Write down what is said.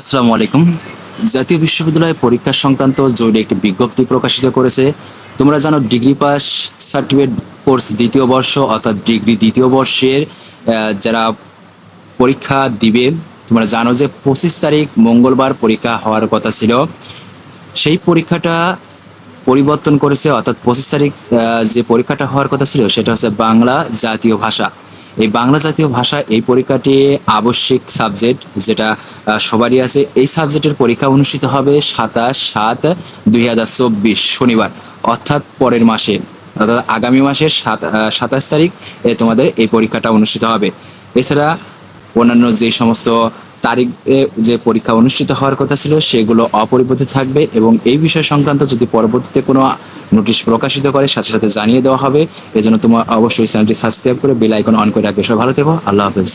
আসসালামু আলাইকুম। জাতীয় বিশ্ববিদ্যালয় পরীক্ষা সংক্রান্ত জরুরি একটি বিজ্ঞপ্তি প্রকাশিত করেছে। তোমরা জানো ডিগ্রি পাস সার্টিফিকেট কোর্স দ্বিতীয় বর্ষ অর্থাৎ ডিগ্রি দ্বিতীয় বর্ষের যারা পরীক্ষা দিবে, তোমরা জানো যে পঁচিশ তারিখ মঙ্গলবার পরীক্ষা হওয়ার কথা ছিল। সেই পরীক্ষাটা পরিবর্তন করেছে অর্থাৎ পঁচিশ তারিখ যে পরীক্ষাটা হওয়ার কথা ছিল সেটা হচ্ছে বাংলা জাতীয় ভাষা। এই বাংলা জাতীয় ভাষা এই পরীক্ষাটি আবশ্যিক সাবজেক্ট যেটা সবারই আছে। এই সাবজেক্টের পরীক্ষা অনুষ্ঠিত হবে সাতাশ সাত দুই শনিবার, অর্থাৎ পরের মাসে, অর্থাৎ আগামী মাসের সাত সাতাশ তারিখ তোমাদের এই পরীক্ষাটা অনুষ্ঠিত হবে। এছাড়া অন্যান্য যে সমস্ত তারিখে যে পরীক্ষা অনুষ্ঠিত হওয়ার কথা ছিল, সেগুলো অপরিবর্তিত থাকবে এবং এই বিষয় সংক্রান্ত যদি পরবর্তীতে কোনো নোটিশ প্রকাশিত করে, সাথে সাথে জানিয়ে দেওয়া হবে। এজন্য তোমার অবশ্যই চ্যানেলটি সাবস্ক্রাইব করে বেল আইকন অন করে রাখবে। সব ভালো থেকো। আল্লাহ হাফেজ।